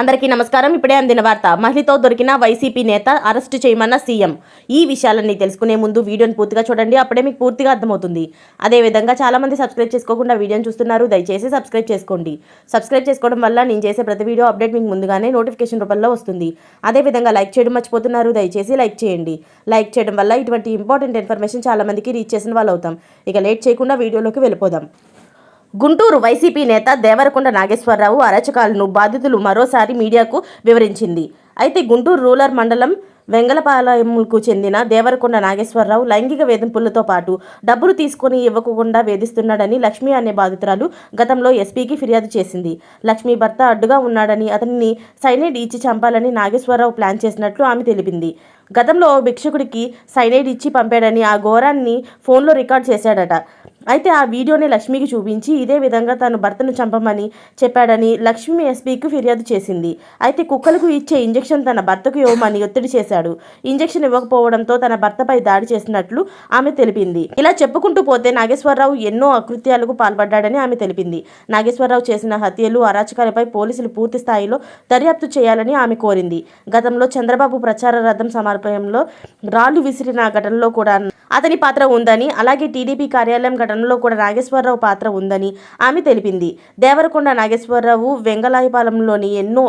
అందరికీ నమస్కారం. ఇప్పుడే అందిన వార్త. మహిళతో దొరికిన వైసీపీ నేత అరెస్టు చేయమన్న సీఎం. ఈ విషయాలన్నీ తెలుసుకునే ముందు వీడియోని పూర్తిగా చూడండి. అప్పుడే మీకు పూర్తిగా అర్థమవుతుంది. అదేవిధంగా చాలామంది సబ్స్క్రైబ్ చేసుకోకుండా వీడియోని చూస్తున్నారు. దయచేసి సబ్స్క్రైబ్ చేసుకోండి. సబ్స్క్రైబ్ చేసుకోవడం వల్ల నేను చేసే ప్రతి వీడియో అప్డేట్ మీకు ముందుగానే నోటిఫికేషన్ రూపంలో వస్తుంది. అదేవిధంగా లైక్ చేయడం మర్చిపోతున్నారు. దయచేసి లైక్ చేయండి. లైక్ చేయడం వల్ల ఇటువంటి ఇంపార్టెంట్ ఇన్ఫర్మేషన్ చాలామందికి రీచ్ చేసిన వాళ్ళు అవుతాం ఇక లేట్ చేయకుండా వీడియోలోకి వెళ్ళిపోదాం. గుంటూరు వైసీపీ నేత దేవరకొండ నాగేశ్వరరావు అరచకాలను బాధితులు మరోసారి మీడియాకు వివరించింది. అయితే గుంటూరు రూరల్ మండలం వెంగళపాలయంకు చెందిన దేవరకొండ నాగేశ్వరరావు లైంగిక వేధింపులతో పాటు డబ్బులు తీసుకొని ఇవ్వకుండా వేధిస్తున్నాడని లక్ష్మి అనే బాధితురాలు గతంలో ఎస్పీకి ఫిర్యాదు చేసింది. లక్ష్మి భర్త అడ్డుగా ఉన్నాడని అతనిని సైనైడ్ ఇచ్చి చంపాలని నాగేశ్వరరావు ప్లాన్ చేసినట్లు ఆమె తెలిపింది. గతంలో ఓ భిక్షకుడికి సైనైడ్ ఇచ్చి పంపాడని ఆ ఘోరాన్ని ఫోన్లో రికార్డ్ చేశాడట. అయితే ఆ వీడియోని లక్ష్మికి చూపించి ఇదే విధంగా తను భర్తను చంపమని చెప్పాడని లక్ష్మి ఎస్పీకి ఫిర్యాదు చేసింది. అయితే కుక్కలకు ఇచ్చే ఇంజెక్షన్ తన భర్తకు ఇవ్వమని ఒత్తిడి చేశాడు. ఇంజెక్షన్ ఇవ్వకపోవడంతో తన భర్తపై దాడి చేసినట్లు ఆమె తెలిపింది. ఇలా చెప్పుకుంటూ పోతే నాగేశ్వరరావు ఎన్నో అకృత్యాలకు పాల్పడ్డాడని ఆమె తెలిపింది. నాగేశ్వరరావు చేసిన హత్యలు అరాచకాలపై పోలీసులు పూర్తి స్థాయిలో దర్యాప్తు చేయాలని ఆమె కోరింది. గతంలో చంద్రబాబు ప్రచార రథం సమర్పయంలో రాళ్ళు విసిరిన ఘటనలో కూడా అతని పాత్ర ఉందని అలాగే టీడీపీ కార్యాలయం ఘటనలో కూడా నాగేశ్వరరావు పాత్ర ఉందని ఆమె తెలిపింది. దేవరకొండ నాగేశ్వరరావు వెంగళాయపాలెంలోని ఎన్నో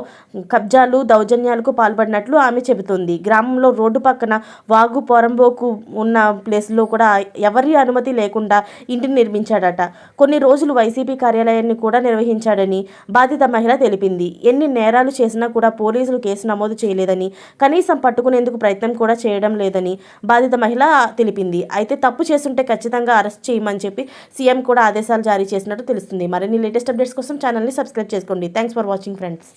కబ్జాలు దౌర్జన్యాలకు పాల్పడినట్లు ఆమె చెబుతుంది. గ్రామంలో రోడ్డు పక్కన వాగు పొరంబోకు ఉన్న ప్లేస్లో కూడా ఎవరి అనుమతి లేకుండా ఇంటిని నిర్మించాడట. కొన్ని రోజులు వైసీపీ కార్యాలయాన్ని కూడా నిర్వహించాడని బాధిత మహిళ తెలిపింది. ఎన్ని నేరాలు చేసినా కూడా పోలీసులు కేసు నమోదు చేయలేదని కనీసం పట్టుకునేందుకు ప్రయత్నం కూడా చేయడం లేదని బాధిత మహిళ తెలిపింది. అయితే తప్పు చేస్తుంటే ఖచ్చితంగా అరెస్ట్ చేయమని చెప్పి సీఎం కూడా ఆదేశాలు జారీ చేసినట్టు తెలుస్తుంది. మరిన్ని లేటెస్ట్ అప్డేట్స్ కోసం ఛానల్ని సబ్స్క్రైబ్ చేసుకోండి. Thanks for watching friends.